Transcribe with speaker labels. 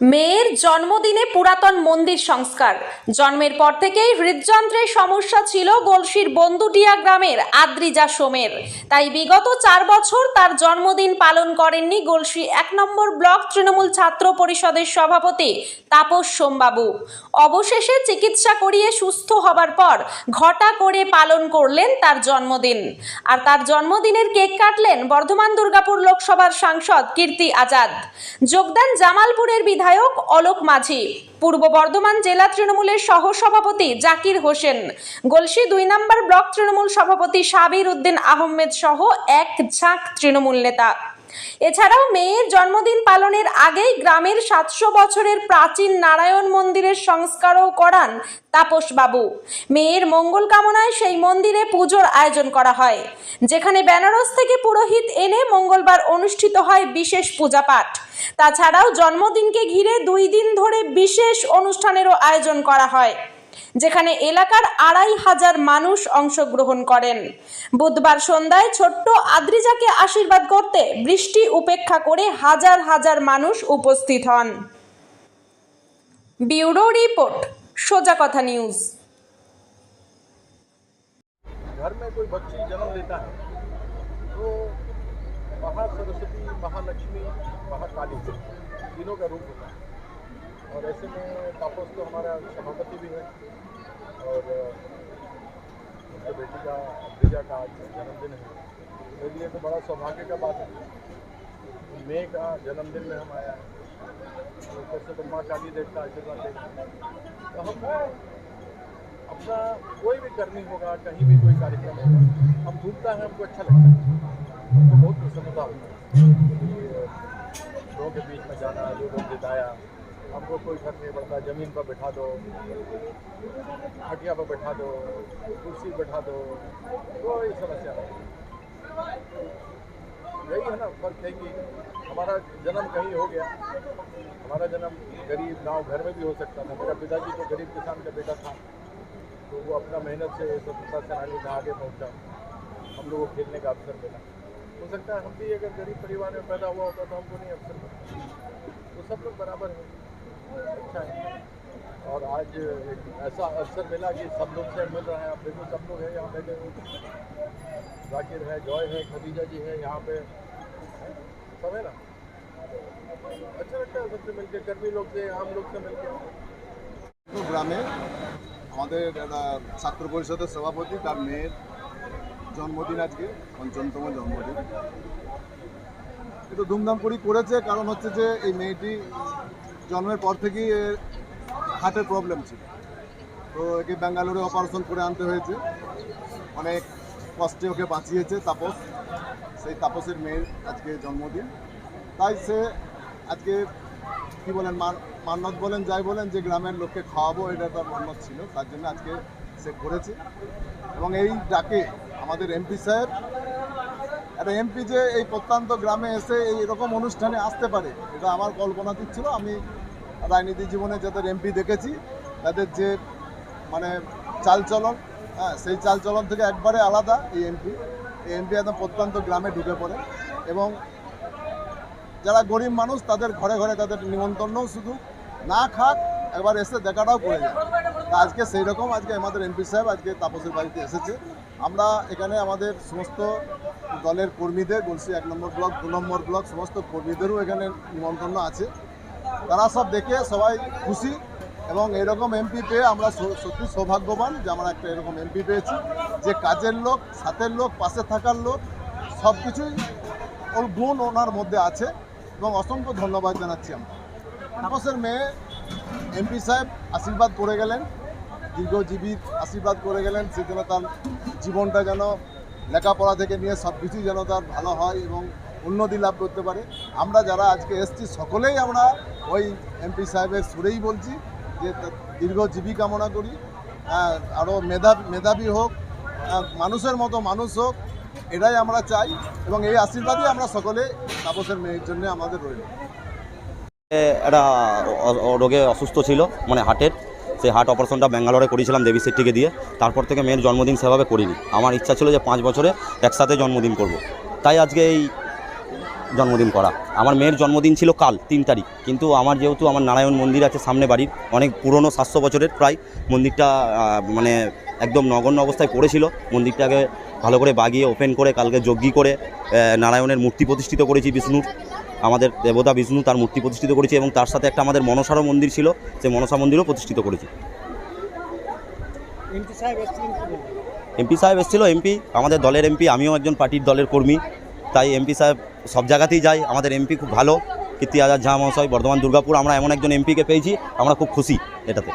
Speaker 1: মেয়ের জন্মদিনে পুরাতন মন্দির সংস্কার। জন্মের পর থেকেই হৃদযন্ত্রের সমস্যা ছিল গলসির বন্দুটিয়া গ্রামের আদ্রিজা সোমের। তাই বিগত চার বছর তার জন্মদিন পালন করেননি গলসি এক নম্বর ব্লক তৃণমূল ছাত্র পরিষদের সভাপতি তাপস সোমবাবু। অবশেষে চিকিৎসা করিয়ে সুস্থ হবার পর ঘটা করে পালন করলেন তার জন্মদিন। আর তার জন্মদিনের কেক কাটলেন বর্ধমান দুর্গাপুর লোকসভার সাংসদ কীর্তি আজাদ। যোগদান জামালপুরের বিধায়ক অলোক মাঝি, পূর্ব বর্ধমান জেলা তৃণমূলের সহসভাপতি জাকির হোসেন গলসি দুই নম্বর ব্লক তৃণমূল সভাপতি সাবির উদ্দিন আহমেদ সহ এক ঝাঁক তৃণমূল নেতা। এছাড়াও মেয়ের জন্মদিন পালনের আগেই গ্রামের সাতশো বছরের প্রাচীন নারায়ণ মন্দিরের সংস্কারও করান তাপসবাবু। মেয়ের মঙ্গল কামনায় সেই মন্দিরে পুজোর আয়োজন করা হয়, যেখানে বেনারস থেকে পুরোহিত এনে মঙ্গলবার অনুষ্ঠিত হয় বিশেষ পূজাপাঠ। তাছাড়াও জন্মদিনকে ঘিরে দুই দিন ধরে বিশেষ অনুষ্ঠানেরও আয়োজন করা হয়। যেখানে এলাকার আড়াই হাজার মানুষ অংশগ্রহণ করেন বুধবার সন্ধ্যায় ছোট্ট আদ্রিজাকে আশীর্বাদ করতে বৃষ্টি উপেক্ষা করে হাজার হাজার মানুষ উপস্থিত হন ব্যুরো রিপোর্ট সোজা কথা নিউজ
Speaker 2: घर में कोई बच्ची जन्म लेता है तो महासरस्वती महालक्ष्मी महाकाली तीनों का रूप होता है और ऐसे में तापस तो हमारा सभापति भी है और उनके बेटी का अब्रिजा का आज जन्मदिन है। मेरे लिए तो बड़ा सौभाग्य का बात है। मई का जन्मदिन में हम आया है। तो ऊपर से ब्रह्मा काली देवता आशीर्वाद देगा तो हम अपना कोई भी करनी होगा, कहीं भी कोई कार्यक्रम होगा, हम ढूंढता है, हमको अच्छा लगता है। हमको बहुत प्रसन्नता होती है। लोगों के बीच में जाना, लोगों को जिताया हमको कोई फ़र्क नहीं पड़ता, ज़मीन पर बैठा दो खटिया पर बैठा दो, कुर्सी बैठा दो, कोई समस्या नहीं। यही है ना फ़र्क है कि हमारा जन्म कहीं हो गया, हमारा जन्म गरीब गाँव घर में भी हो सकता था। मेरा पिताजी तो गरीब किसान का बेटा था तो वो अपना मेहनत से स्वतंत्रता सेनानी में आगे पहुँचा। हम लोग को खेलने का अवसर मिला। हो सकता है हम भी अगर गरीब परिवार में पैदा हुआ होता तो हमको नहीं अवसर मिलता। तो सब लोग बराबर है। और आज एक ऐसा अवसर मिला कि सब लोग से मिल रहे हैं आप देखो सब लोग हैं यहाँ बैठे हुए जाकिर है जॉय है खदीजा जी है यहाँ पे सब है ना अच्छा लगता है सबसे मिलकर कर्मी लोग से आम लोग से मिलकर
Speaker 3: গ্রামে আমাদের একটা ছাত্র পরিষদের সভাপতি তার মেয়ের জন্মদিন আজকে পঞ্চমতম জন্মদিন একটু ধুমধাম করেই করেছে কারণ হচ্ছে যে এই মেয়েটি জন্মের পর থেকেই হার্টের প্রবলেম ছিল। তো একে ব্যাঙ্গালোরে অপারেশন করে আনতে হয়েছে। অনেক কষ্টে ওকে বাঁচিয়েছে তাপস। সেই তাপসের মেয়ের আজকে জন্মদিন। তাই সে আজকে কি বলেন মান- মান্যত বলেন, যাই বলেন, যে গ্রামের লোককে খাওয়াবো, এটা তার মান্নত ছিল। তার জন্য আজকে সে করেছে। এবং এই ডাকে আমাদের এমপি সাহেব একটা এমপি যে এই প্রত্যন্ত গ্রামে এসে এই অনুষ্ঠানে আসতে পারে, এটা আমার কল্পনাতীত ছিল আমি রাজনীতি জীবনে যাদের এমপি দেখেছি, তাদের যে মানে চালচলন হ্যাঁ সেই চালচলন থেকে একবারে আলাদা এই এমপি এই এমপি একদম প্রত্যন্ত গ্রামে ঢুকে পড়ে এবং যারা গরিব মানুষ, তাদের ঘরে ঘরে তাদের নিমন্ত্রণও শুধু না খাক, একবার এসে দেখাটাও করে যায়। আজকে সেই রকম, আজকে আমাদের এমপি সাহেব, আজকে তাপসের বাড়িতে এসেছে। আমরা এখানে আমাদের সমস্ত দলের কর্মীদের বলছি, এক নম্বর ব্লক, দু নম্বর ব্লক, সমস্ত কর্মীদেরও এখানে নিমন্ত্রণ আছে। তারা সব দেখে সবাই খুশি এবং এরকম এমপি পেয়ে আমরা সত্যি সৌভাগ্যবান যে আমরা একটা এরকম এমপি পেয়েছি। যে কাজের লোক, সাথের লোক, পাশে থাকার লোক, সব কিছুই ওর গুণ ওনার মধ্যে আছে এবং অসংখ্য ধন্যবাদ জানাচ্ছি আমরা। তাপসের মেয়ে এমপি সাহেব আশীর্বাদ করে গেলেন দীর্ঘজীবীর আশীর্বাদ করে গেলেন, সে যেন তার জীবনটা যেন লেখাপড়া থেকে নিয়ে সব কিছুই যেন তার ভালো হয় এবং উন্নতি লাভ করতে পারে। আমরা যারা আজকে এসছি, সকলেই আমরা ওই এমপি সাহেবের সুরেই বলছি যে দীর্ঘজীবী কামনা করি। আরও মেধা, মেধাবী হোক মানুষের মতো মানুষ হোক, এটাই আমরা চাই এবং এই আশীর্বাদই আমরা সকলে তাপসের মেয়ের জন্য আমাদের রইল।
Speaker 4: একটা রোগে অসুস্থ ছিল মানে হার্টের। সেই হার্ট অপারেশনটা ব্যাঙ্গালোরে করেছিলাম দেবী শেট্টিকে দিয়ে। তারপর থেকে মেয়ের জন্মদিন সেভাবে করিনি। আমার ইচ্ছা ছিল যে পাঁচ বছরে একসাথে জন্মদিন করব। তাই আজকে এই জন্মদিন করা। আমার মেয়ের জন্মদিন ছিল কাল তিন তারিখ। কিন্তু আমার যেহেতু আমার নারায়ণ মন্দির আছে সামনে বাড়ির অনেক পুরনো সাতশো বছরের প্রায় মন্দিরটা মানে একদম নগণ্য অবস্থায় পড়েছিল। মন্দিরটাকে ভালো করে বাগিয়ে ওপেন করে কালকে যজ্ঞি করে নারায়ণের মূর্তি প্রতিষ্ঠিত করেছি বিষ্ণুর। আমাদের দেবতা বিষ্ণু তার মূর্তি প্রতিষ্ঠিত করেছি এবং তার সাথে একটা আমাদের মনসারও মন্দির ছিল সেই মনসা মন্দিরও প্রতিষ্ঠিত করেছি। এমপি সাহেব এসেছিল এমপি আমাদের দলের এমপি আমিও একজন পার্টির দলের কর্মী। তাই এমপি সাহেব সব জায়গাতেই যায়। আমাদের এমপি খুব ভালো। কীর্তি আজাদ ঝা মহাশয়, বর্ধমান, দুর্গাপুর, আমরা এমন একজন এমপিকে পেয়েছি, আমরা খুব খুশি এটাতে।